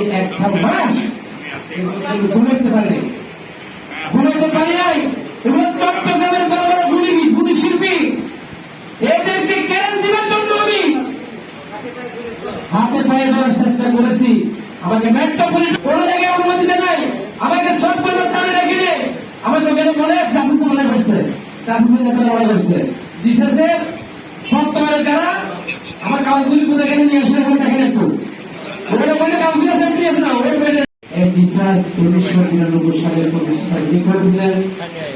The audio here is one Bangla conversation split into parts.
এই একটা মাস ঘুমাইতে পারে। ঘুমাইতে পারি নাই। নাই। মনে বর্তমানে যারা আমার কাগজগুলি কোথায় নিয়ে আসলে দেখেন একটু ওখানে বলে কাগজগুলি আছে আপনি আছে না ওই বলে এই উনিশশো নিরানব্বই সালের প্রতিষ্ঠা করেছিলেন।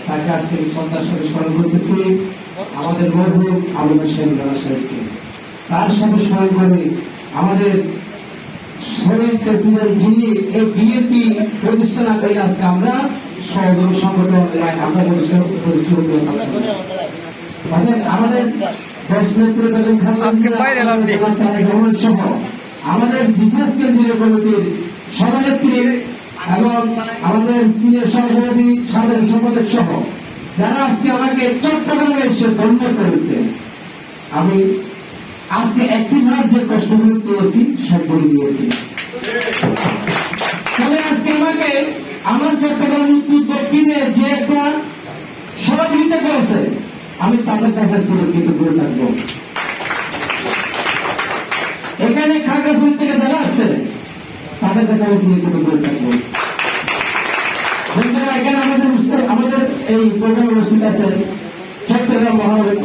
তাকে আজকে আমি শ্রদ্ধার সাথে স্মরণ করতেছি। আমাদের মরহুম আবু হোসেন রানা সাহেবকে। তার সাথে স্মরণ করে আমাদের শহীদ প্রেসিডেন্ট যিনি এই বিএনপি প্রতিষ্ঠা না করে আজকে আমরা সহযোগ সংগঠন আমরা প্রতিষ্ঠা আমাদের দেশ নেত্রী বেগম। আমাদের জিসাস কেন্দ্রীয় কমিটির এবং আমাদের সিনিয়র সভাপতি সাধারণ সম্পাদক সহ, যারা আজকে আমাকে চট্টগ্রামে এসে ধন্য করেছে, আমি আজকে একটি মাস যে কষ্টগুলো পেয়েছি সব বলে দিয়েছি। তবে আজকে আমাকে আমার চট্টগ্রাম উত্তর দক্ষিণে যে একটা সহযোগিতা করেছে, আমি তাদের কাছে সুরক্ষিত করে থাকব এখানে তাদের কাছে আমি সিলেক্ট করে থাকব বন্ধুরা এখানে আমাদের আমাদের এই প্রোগ্রাম অনুষ্ঠিত আছে, চট্টগ্রাম মহানগর